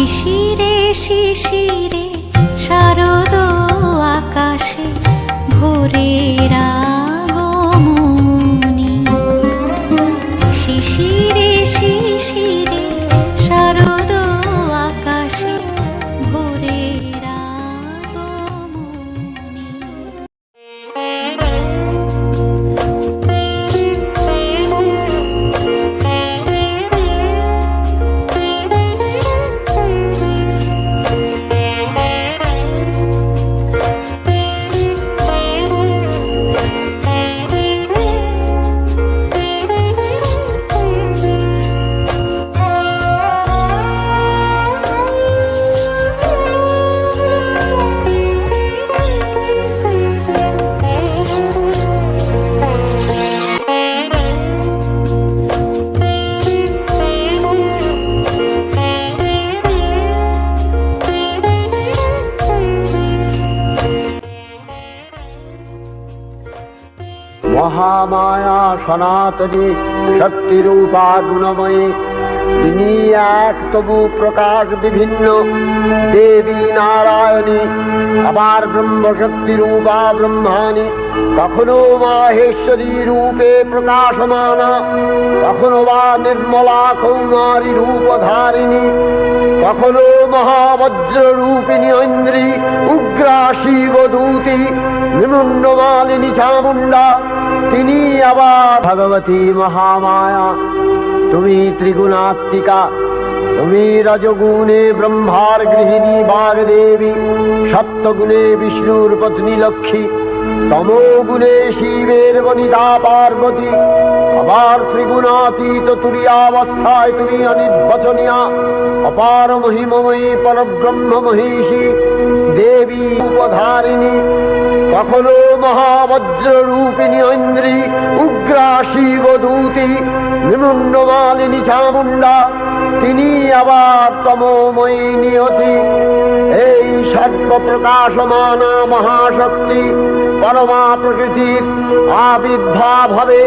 শিশিরে শিশিরে। মহামায়া সনাতনী শক্তিরূপা গুণময়ী। তিনি এক তবু প্রকাশ বিভিন্ন দেবী নারায়ণী আবার ব্রহ্মশক্তি রূপা ব্রহ্মাণী, কখনো মাহেশ্বরী রূপে প্রকাশমানা, কখনো বা নির্মলা কৌমারী রূপধারিণী, কখনো মহাবজ্র রূপিণী ঐন্দ্রী উগ্রা শিবদূতি নিমুন্নমালিনী চামুণ্ডা, তিনি আবার ভগবতী মহামায়া। তুমি ত্রিগুণাত্মিকা, তুমি রজগুণে ব্রহ্মার গৃহিণী বাগদেবী। সপ্তগুণে বিষ্ণুর পত্নী লক্ষ্মী, তমোগুণে শিবের বনিতা পার্বতী। আবার ত্রিগুণাতীত তুরিয়াবস্থায় তুমি অনির্বচনীয়া, অপার মহিমময়ী, পরব্রহ্ম মহিষী, দেবী উপধারিণী, কখনো মহাবজ্র রূপিণী ঐন্দ্রী, উগ্রা শিবদূতি নিমুন্নমালিনী চামুন্ডা তিনি আবার তমোময়ী নিয়তি এই সর্ব প্রকাশমানা মহাশক্তি পরমা প্রকৃতির আবির্ভাব হবে।